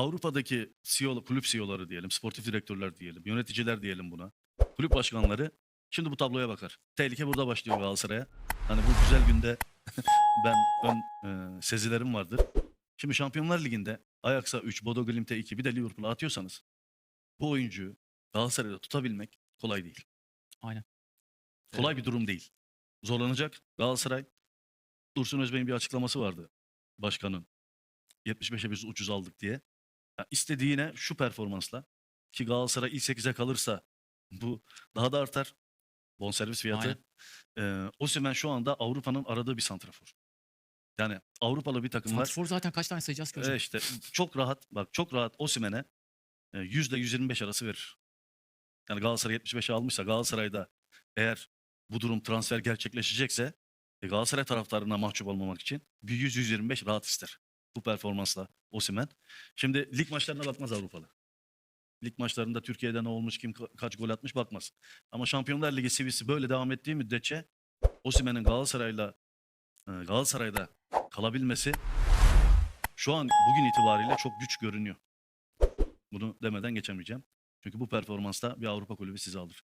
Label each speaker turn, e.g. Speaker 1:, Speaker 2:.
Speaker 1: Avrupa'daki CEO, kulüp CEO'ları diyelim, sportif direktörler diyelim, yöneticiler diyelim buna. Kulüp başkanları şimdi bu tabloya bakar. Tehlike burada başlıyor Galatasaray'a. Hani bu güzel günde ben ön e, sezilerim vardır. Şimdi Şampiyonlar Ligi'nde Ajax'a 3, Bodo Glimt'e 2 bir de Liverpool'a atıyorsanız bu oyuncuyu Galatasaray'da tutabilmek kolay değil.
Speaker 2: Aynen.
Speaker 1: Kolay bir durum değil. Zorlanacak Galatasaray. Dursun Özbey'in bir açıklaması vardı başkanın. 75'e biz ucuz aldık diye. Ya istediğine şu performansla ki Galatasaray ilk 8'e kalırsa bu daha da artar. Bonservis fiyatı. Ee, Osimhen şu anda Avrupa'nın aradığı bir santrafor. Yani Avrupalı bir takım var.
Speaker 2: Santrfor zaten kaç tane sayacağız ki hocam?
Speaker 1: E işte çok rahat bak çok rahat Osimhen'e e, yüzde 125 arası verir. Yani Galatasaray 75'e almışsa Galatasaray'da eğer bu durum transfer gerçekleşecekse e, Galatasaray taraftarına mahcup olmamak için bir 100-125 rahat ister. Bu performansla Osimhen. Şimdi lig maçlarına bakmaz Avrupalı. Lig maçlarında Türkiye'de ne olmuş, kim ka- kaç gol atmış bakmaz. Ama Şampiyonlar Ligi seviyesi böyle devam ettiği müddetçe Osimhen'in Galatasaray'la e, Galatasaray'da kalabilmesi şu an bugün itibariyle çok güç görünüyor. Bunu demeden geçemeyeceğim. Çünkü bu performansta bir Avrupa kulübü sizi alır.